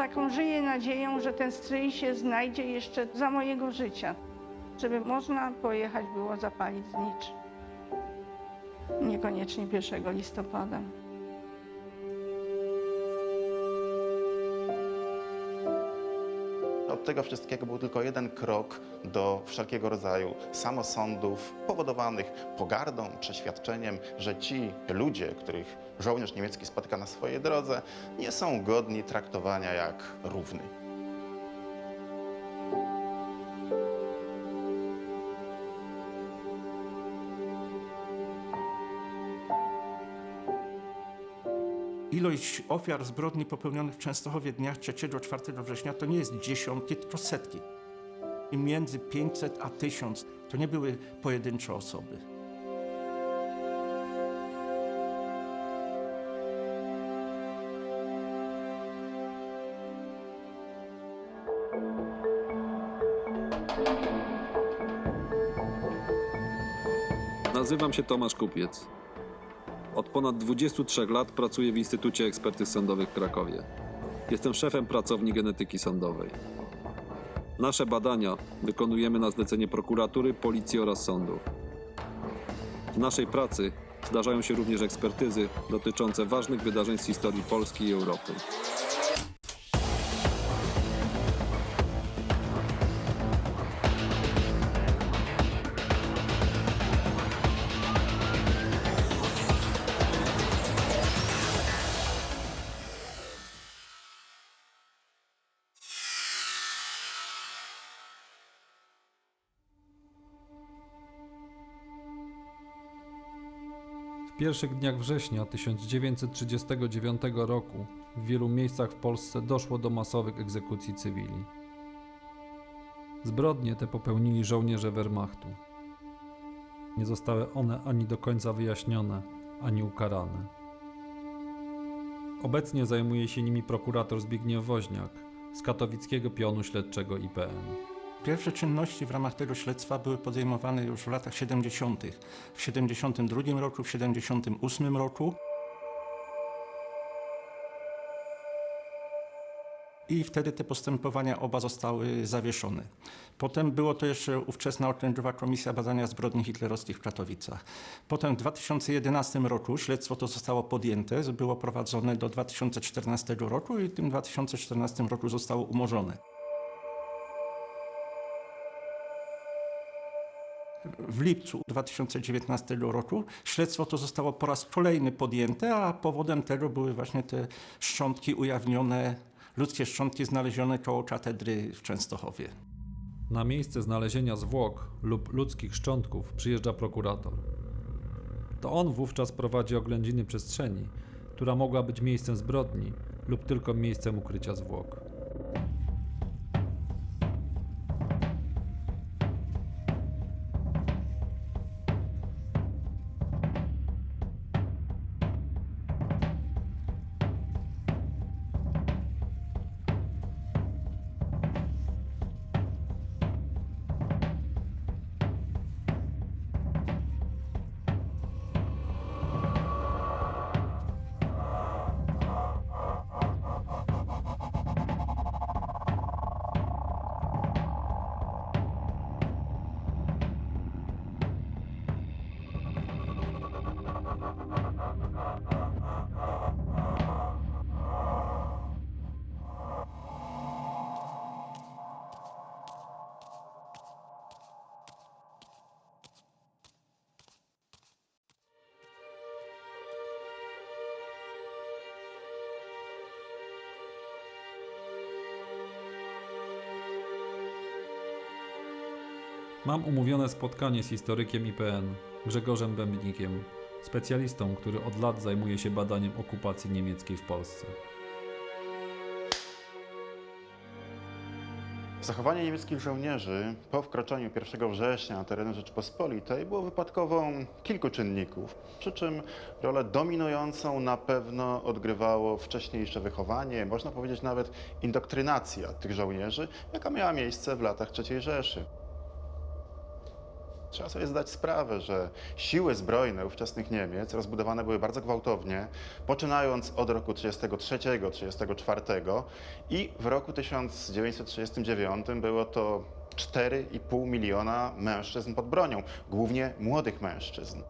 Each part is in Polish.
taką żyję nadzieją, że ten stryj się znajdzie jeszcze za mojego życia, żeby można pojechać było zapalić znicz. Niekoniecznie 1 listopada. Od tego wszystkiego był tylko jeden krok do wszelkiego rodzaju samosądów powodowanych pogardą, przeświadczeniem, że ci ludzie, których żołnierz niemiecki spotyka na swojej drodze, nie są godni traktowania jak równy. Ilość ofiar zbrodni popełnionych w Częstochowie dnia 3-4 września to nie jest dziesiątki, tylko setki. I między 500 a 1000 to nie były pojedyncze osoby. Nazywam się Tomasz Kupiec. Od ponad 23 lat pracuję w Instytucie Ekspertyz Sądowych w Krakowie. Jestem szefem pracowni genetyki sądowej. Nasze badania wykonujemy na zlecenie prokuratury, policji oraz sądów. W naszej pracy zdarzają się również ekspertyzy dotyczące ważnych wydarzeń z historii Polski i Europy. Pierwszych dniach września 1939 roku w wielu miejscach w Polsce doszło do masowych egzekucji cywili. Zbrodnie te popełnili żołnierze Wehrmachtu. Nie zostały one ani do końca wyjaśnione, ani ukarane. Obecnie zajmuje się nimi prokurator Zbigniew Woźniak z katowickiego pionu śledczego IPN. Pierwsze czynności w ramach tego śledztwa były podejmowane już w latach 70. W 72 roku, w 78 roku. I wtedy te postępowania oba zostały zawieszone. Potem było to jeszcze ówczesna Okręgowa Komisja Badania Zbrodni Hitlerowskich w Katowicach. Potem w 2011 roku śledztwo to zostało podjęte, było prowadzone do 2014 roku i w tym 2014 roku zostało umorzone. W lipcu 2019 roku śledztwo to zostało po raz kolejny podjęte, a powodem tego były właśnie te szczątki ujawnione, ludzkie szczątki znalezione koło katedry w Częstochowie. Na miejsce znalezienia zwłok lub ludzkich szczątków przyjeżdża prokurator. To on wówczas prowadzi oględziny przestrzeni, która mogła być miejscem zbrodni lub tylko miejscem ukrycia zwłok. Mam umówione spotkanie z historykiem IPN, Grzegorzem Bębnikiem, specjalistą, który od lat zajmuje się badaniem okupacji niemieckiej w Polsce. Zachowanie niemieckich żołnierzy po wkroczeniu 1 września na tereny Rzeczypospolitej było wypadkową kilku czynników, przy czym rolę dominującą na pewno odgrywało wcześniejsze wychowanie, można powiedzieć nawet indoktrynacja tych żołnierzy, jaka miała miejsce w latach III Rzeszy. Trzeba sobie zdać sprawę, że siły zbrojne ówczesnych Niemiec rozbudowane były bardzo gwałtownie, poczynając od roku 33-34 i w roku 1939 było to 4,5 miliona mężczyzn pod bronią, głównie młodych mężczyzn.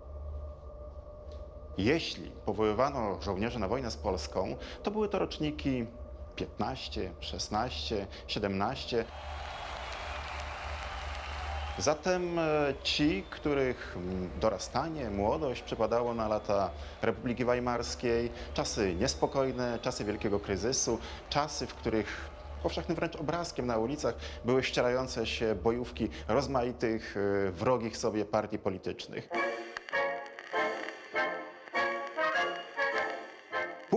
Jeśli powoływano żołnierzy na wojnę z Polską, to były to roczniki 15, 16, 17. Zatem e, ci, których dorastanie, młodość przypadało na lata Republiki Weimarskiej, czasy niespokojne, czasy wielkiego kryzysu, czasy, w których powszechnym wręcz obrazkiem na ulicach były ścierające się bojówki rozmaitych, e, wrogich sobie partii politycznych.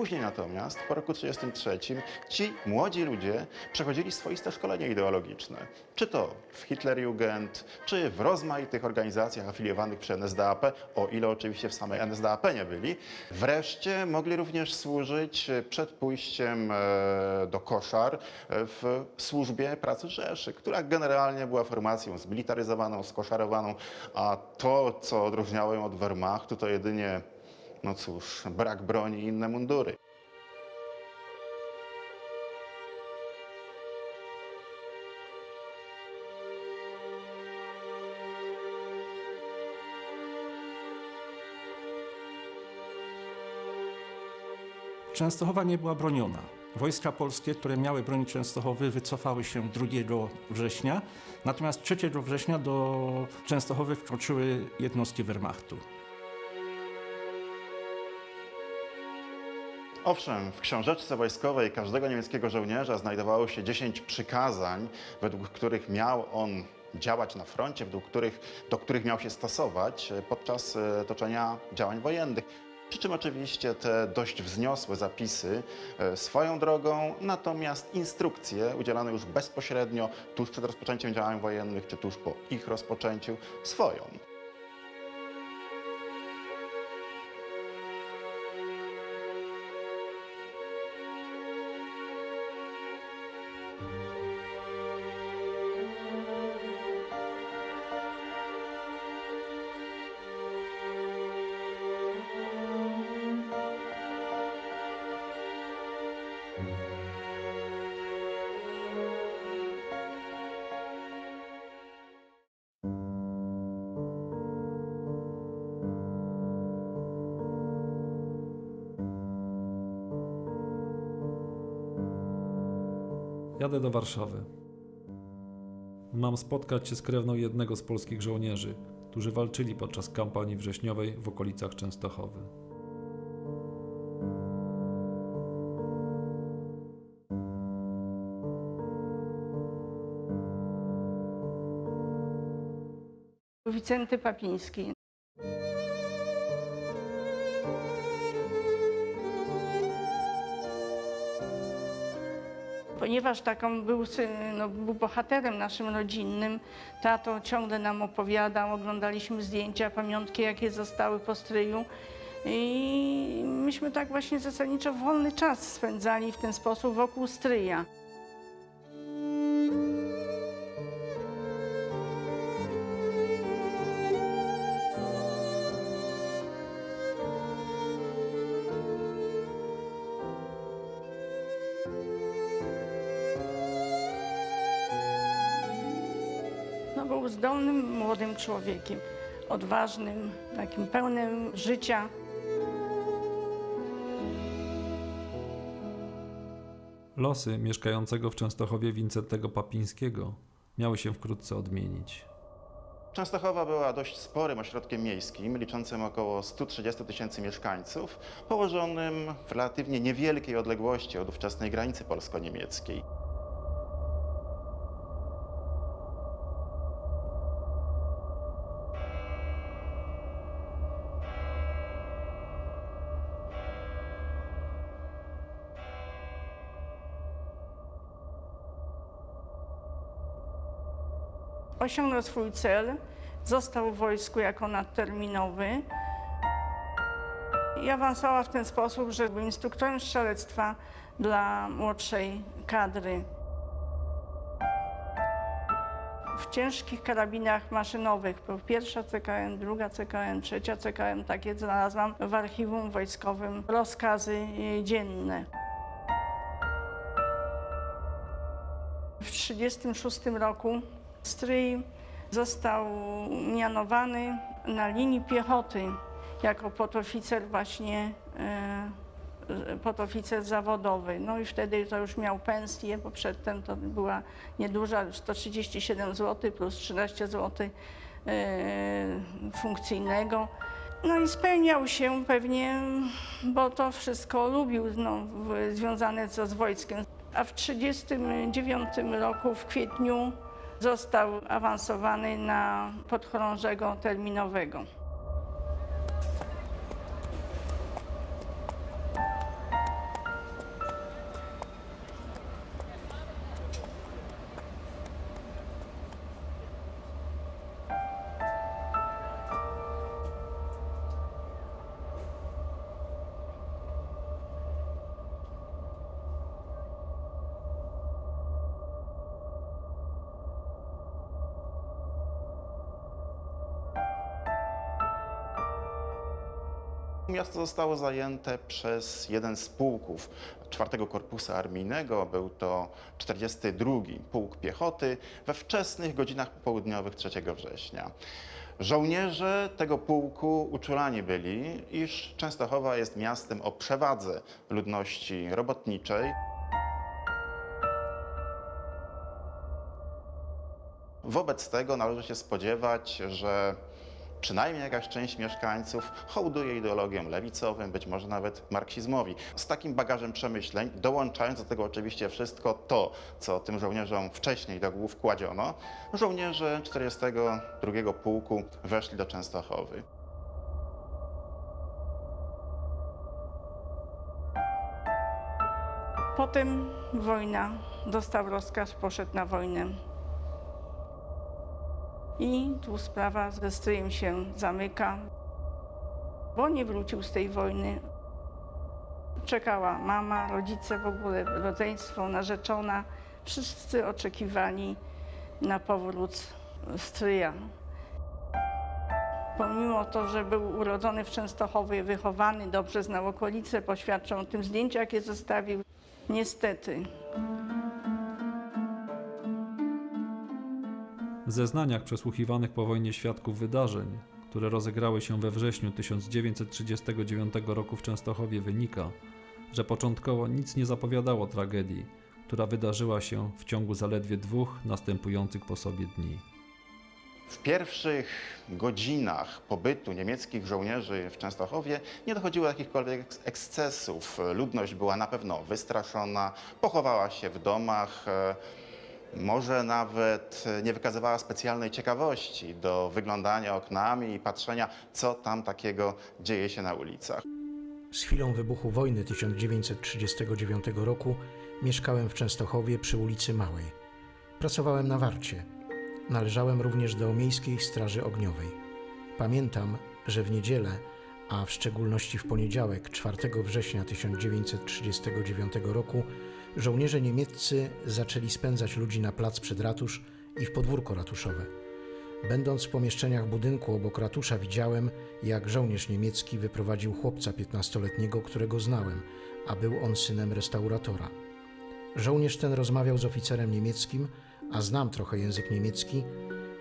Później natomiast, po roku 1933, ci młodzi ludzie przechodzili swoiste szkolenie ideologiczne. Czy to w Hitlerjugend, czy w rozmaitych organizacjach afiliowanych przy NSDAP, o ile oczywiście w samej NSDAP nie byli. Wreszcie mogli również służyć przed pójściem e, do koszar e, w służbie pracy Rzeszy, która generalnie była formacją zmilitaryzowaną, skoszarowaną, a to, co odróżniało ją od Wehrmachtu, to jedynie no cóż, brak broni i inne mundury. Częstochowa nie była broniona. Wojska polskie, które miały bronić Częstochowy, wycofały się 2 września, natomiast 3 września do Częstochowy wkroczyły jednostki Wehrmachtu. Owszem, w książeczce wojskowej każdego niemieckiego żołnierza znajdowało się 10 przykazań, według których miał on działać na froncie, według których, do których miał się stosować e, podczas e, toczenia działań wojennych. Przy czym oczywiście te dość wzniosłe zapisy e, swoją drogą, natomiast instrukcje udzielane już bezpośrednio tuż przed rozpoczęciem działań wojennych, czy tuż po ich rozpoczęciu, swoją. Jadę do Warszawy. Mam spotkać się z krewną jednego z polskich żołnierzy, którzy walczyli podczas kampanii wrześniowej w okolicach Częstochowy. Wicenty Papiński. Ponieważ taką był, no, był bohaterem naszym rodzinnym, tato ciągle nam opowiadał, oglądaliśmy zdjęcia, pamiątki, jakie zostały po stryju. I myśmy tak właśnie zasadniczo wolny czas spędzali w ten sposób wokół stryja. No, był zdolnym, młodym człowiekiem, odważnym, takim pełnym życia. Losy mieszkającego w Częstochowie Wincentego Papińskiego miały się wkrótce odmienić. Częstochowa była dość sporym ośrodkiem miejskim, liczącym około 130 tysięcy mieszkańców, położonym w relatywnie niewielkiej odległości od ówczesnej granicy polsko-niemieckiej. Osiągnął swój cel, został w wojsku jako nadterminowy i awansowała w ten sposób, że był instruktorem strzelectwa dla młodszej kadry. W ciężkich karabinach maszynowych. Pierwsza CKM, druga CKM, trzecia CKM, takie znalazłam w archiwum wojskowym rozkazy y, dzienne. W 1936 roku stryj został mianowany na linii piechoty jako podoficer właśnie e, podoficer zawodowy. No i wtedy to już miał pensję, bo przedtem to była nieduża, 137 zł plus 13 zł e, funkcyjnego. No i spełniał się pewnie, bo to wszystko lubił, no, związane co z wojskiem. A w 1939 roku w kwietniu został awansowany na podchorążego terminowego. Miasto zostało zajęte przez jeden z pułków czwartego Korpusu Armijnego. Był to 42 Pułk Piechoty we wczesnych godzinach popołudniowych 3 września. Żołnierze tego pułku uczulani byli, iż Częstochowa jest miastem o przewadze ludności robotniczej. Wobec tego należy się spodziewać, że przynajmniej jakaś część mieszkańców hołduje ideologiom lewicowym, być może nawet marksizmowi. Z takim bagażem przemyśleń, dołączając do tego oczywiście wszystko to, co tym żołnierzom wcześniej do głów kładziono, żołnierze 42 Pułku weszli do Częstochowy. Potem wojna, dostał rozkaz, poszedł na wojnę. I tu sprawa ze stryjem się zamyka, bo nie wrócił z tej wojny. Czekała mama, rodzice w ogóle, rodzeństwo, narzeczona. Wszyscy oczekiwali na powrót stryja. Pomimo to, że był urodzony w Częstochowie, wychowany, dobrze znał okolice, poświadczą o tym zdjęcia, jakie zostawił. Niestety, zeznaniach przesłuchiwanych po wojnie świadków wydarzeń, które rozegrały się we wrześniu 1939 roku w Częstochowie, wynika, że początkowo nic nie zapowiadało tragedii, która wydarzyła się w ciągu zaledwie dwóch następujących po sobie dni. W pierwszych godzinach pobytu niemieckich żołnierzy w Częstochowie nie dochodziło do jakichkolwiek eks- ekscesów. Ludność była na pewno wystraszona, pochowała się w domach, e, może nawet nie wykazywała specjalnej ciekawości do wyglądania oknami i patrzenia, co tam takiego dzieje się na ulicach. Z chwilą wybuchu wojny 1939 roku mieszkałem w Częstochowie przy ulicy Małej. Pracowałem na warcie. Należałem również do Miejskiej Straży Ogniowej. Pamiętam, że w niedzielę, a w szczególności w poniedziałek 4 września 1939 roku, żołnierze niemieccy zaczęli spędzać ludzi na plac przed ratusz i w podwórko ratuszowe. Będąc w pomieszczeniach budynku obok ratusza, widziałem, jak żołnierz niemiecki wyprowadził chłopca 15-letniego, którego znałem, a był on synem restauratora. Żołnierz ten rozmawiał z oficerem niemieckim, a znam trochę język niemiecki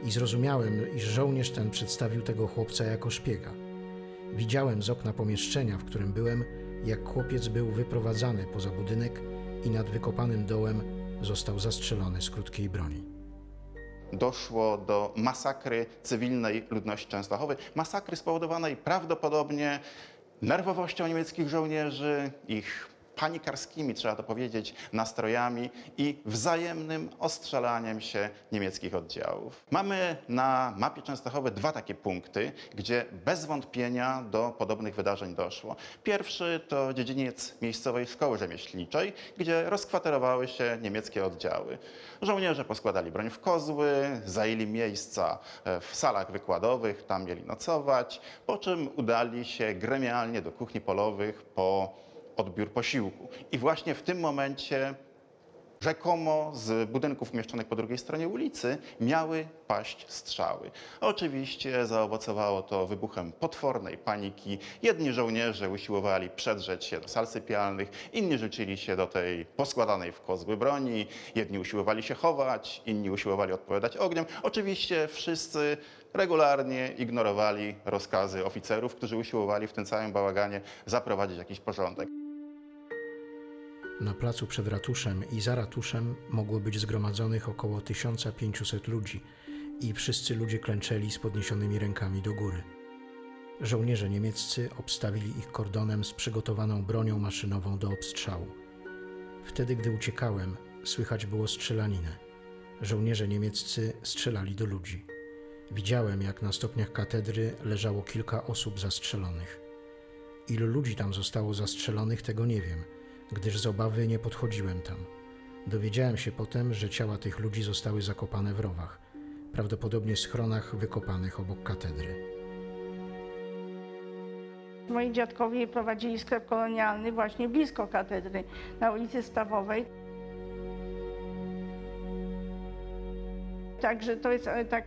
i zrozumiałem, iż żołnierz ten przedstawił tego chłopca jako szpiega. Widziałem z okna pomieszczenia, w którym byłem, jak chłopiec był wyprowadzany poza budynek i nad wykopanym dołem został zastrzelony z krótkiej broni. doszło do masakry cywilnej ludności Częstochowy. Masakry spowodowanej prawdopodobnie nerwowością niemieckich żołnierzy, ich panikarskimi, trzeba to powiedzieć, nastrojami i wzajemnym ostrzelaniem się niemieckich oddziałów. Mamy na mapie Częstochowy dwa takie punkty, gdzie bez wątpienia do podobnych wydarzeń doszło. Pierwszy to dziedziniec miejscowej szkoły rzemieślniczej, gdzie rozkwaterowały się niemieckie oddziały. Żołnierze poskładali broń w kozły, zajęli miejsca e, w salach wykładowych, tam mieli nocować, po czym udali się gremialnie do kuchni polowych po odbiór posiłku. I właśnie w tym momencie rzekomo z budynków umieszczonych po drugiej stronie ulicy miały paść strzały. Oczywiście zaowocowało to wybuchem potwornej paniki. Jedni żołnierze usiłowali przedrzeć się do sal sypialnych, inni rzucili się do tej poskładanej w kozły broni, jedni usiłowali się chować, inni usiłowali odpowiadać ogniem. Oczywiście wszyscy regularnie ignorowali rozkazy oficerów, którzy usiłowali w tym całym bałaganie zaprowadzić jakiś porządek. Na placu przed ratuszem i za ratuszem mogło być zgromadzonych około 1500 ludzi i wszyscy ludzie klęczeli z podniesionymi rękami do góry. Żołnierze niemieccy obstawili ich kordonem z przygotowaną bronią maszynową do obstrzału. Wtedy, gdy uciekałem, słychać było strzelaninę. Żołnierze niemieccy strzelali do ludzi. Widziałem, jak na stopniach katedry leżało kilka osób zastrzelonych. Ilu ludzi tam zostało zastrzelonych, tego nie wiem, gdyż z obawy nie podchodziłem tam. Dowiedziałem się potem, że ciała tych ludzi zostały zakopane w rowach, prawdopodobnie schronach wykopanych obok katedry. Moi dziadkowie prowadzili sklep kolonialny właśnie blisko katedry, na ulicy Stawowej. Także to jest ale tak,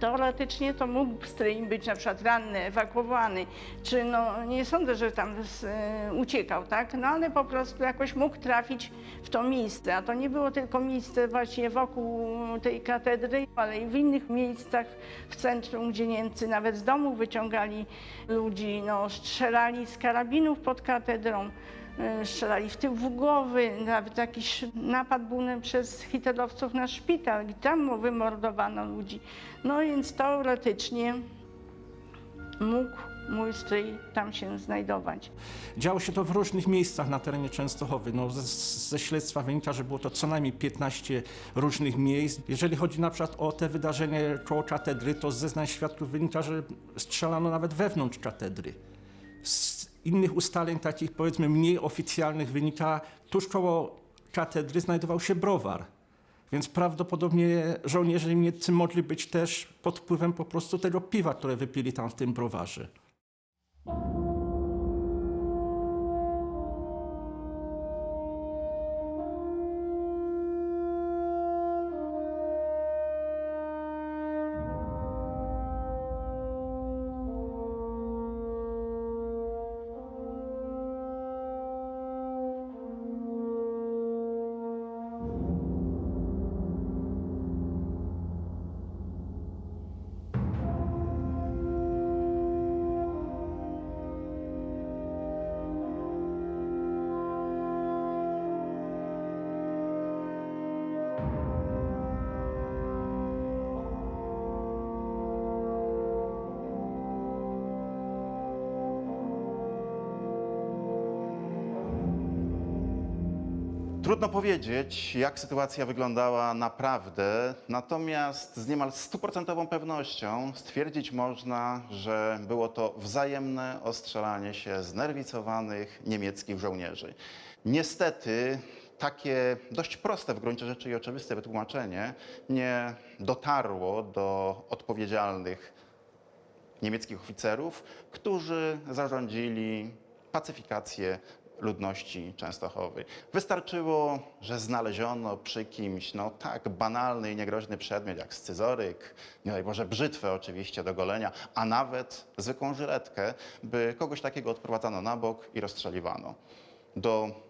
teoretycznie to mógł stryj być na przykład ranny, ewakuowany, czy no nie sądzę, że tam z, e, uciekał, tak? No ale po prostu jakoś mógł trafić w to miejsce, a to nie było tylko miejsce właśnie wokół tej katedry, ale i w innych miejscach w centrum, gdzie Niemcy nawet z domu wyciągali ludzi, no strzelali z karabinów pod katedrą strzelali w tył w głowy, nawet jakiś napad był przez hitlerowców na szpital i tam wymordowano ludzi. No więc teoretycznie mógł mój stryj tam się znajdować. Działo się to w różnych miejscach na terenie Częstochowy. No, ze, ze śledztwa wynika, że było to co najmniej 15 różnych miejsc. Jeżeli chodzi na przykład o te wydarzenie koło katedry, to z zeznań świadków wynika, że strzelano nawet wewnątrz katedry. Innych ustaleń, takich powiedzmy mniej oficjalnych, wynika, tuż koło katedry znajdował się browar. Więc prawdopodobnie żołnierze niemieccy mogli być też pod wpływem po prostu tego piwa, które wypili tam w tym browarze. Trudno powiedzieć, jak sytuacja wyglądała naprawdę, natomiast z niemal stuprocentową pewnością stwierdzić można, że było to wzajemne ostrzelanie się znerwicowanych niemieckich żołnierzy. Niestety takie dość proste w gruncie rzeczy i oczywiste wytłumaczenie nie dotarło do odpowiedzialnych niemieckich oficerów, którzy zarządzili pacyfikację ludności Częstochowy. Wystarczyło, że znaleziono przy kimś no, tak banalny i niegroźny przedmiot jak scyzoryk, nie daj Boże brzytwę oczywiście do golenia, a nawet zwykłą żyletkę, by kogoś takiego odprowadzano na bok i rozstrzeliwano. Do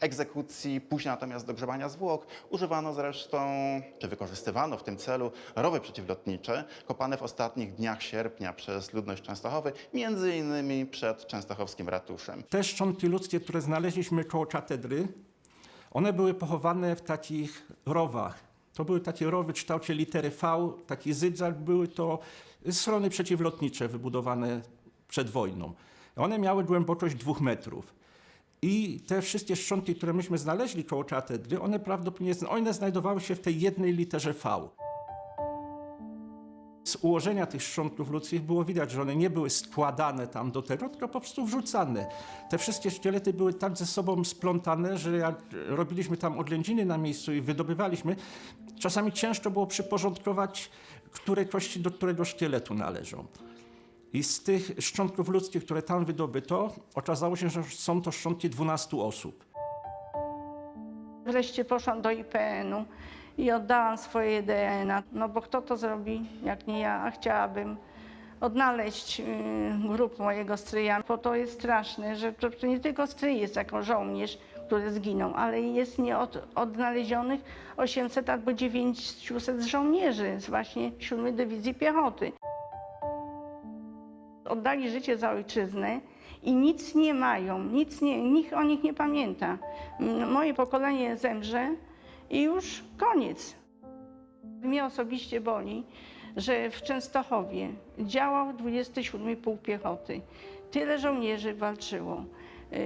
egzekucji, później natomiast do grzebania zwłok używano zresztą, czy wykorzystywano w tym celu rowy przeciwlotnicze, kopane w ostatnich dniach sierpnia przez ludność Częstochowy, między innymi przed częstochowskim ratuszem. Te szczątki ludzkie, które znaleźliśmy koło katedry, one były pochowane w takich rowach. To były takie rowy w kształcie litery V, taki zygzak. Były to schrony przeciwlotnicze wybudowane przed wojną. One miały głębokość dwóch metrów. I te wszystkie szczątki, które myśmy znaleźli koło katedry, one prawdopodobnie one znajdowały się w tej jednej literze V. Z ułożenia tych szczątków ludzkich było widać, że one nie były składane tam do tego, tylko po prostu wrzucane. Te wszystkie szkielety były tak ze sobą splątane, że jak robiliśmy tam oględziny na miejscu i wydobywaliśmy, czasami ciężko było przyporządkować, które kości do którego szkieletu należą. I z tych szczątków ludzkich, które tam wydobyto, okazało się, że są to szczątki 12 osób. Wreszcie poszłam do IPN-u i oddałam swoje DNA, no bo kto to zrobi, jak nie ja, a chciałabym odnaleźć y, grób mojego stryja, bo to jest straszne, że to, nie tylko stryj jest jako żołnierz, który zginął, ale jest nieod, odnalezionych 800 albo 900 żołnierzy z właśnie 7 Dywizji Piechoty. Oddali życie za ojczyznę i nic nie mają, nic nie, nikt o nich nie pamięta. Moje pokolenie zemrze i już koniec. Mnie osobiście boli, że w Częstochowie działał 27 Pułk Piechoty. Tyle żołnierzy walczyło, yy,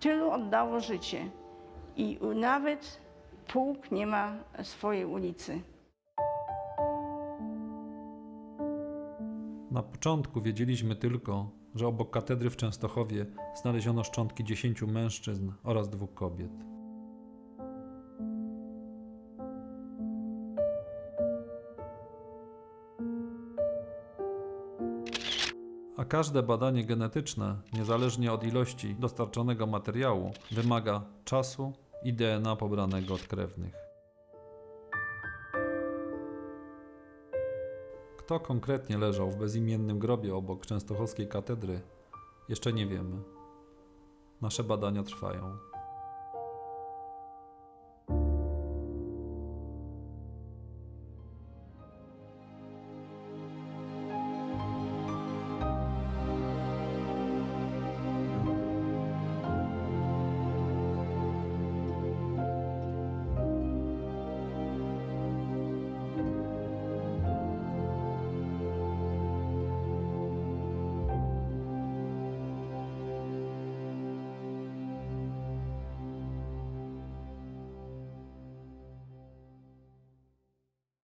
tylu oddało życie i nawet pułk nie ma swojej ulicy. Na początku wiedzieliśmy tylko, że obok katedry w Częstochowie znaleziono szczątki dziesięciu mężczyzn oraz dwóch kobiet. A każde badanie genetyczne, niezależnie od ilości dostarczonego materiału, wymaga czasu i DNA pobranego od krewnych. Kto konkretnie leżał w bezimiennym grobie obok częstochowskiej katedry, jeszcze nie wiemy. Nasze badania trwają.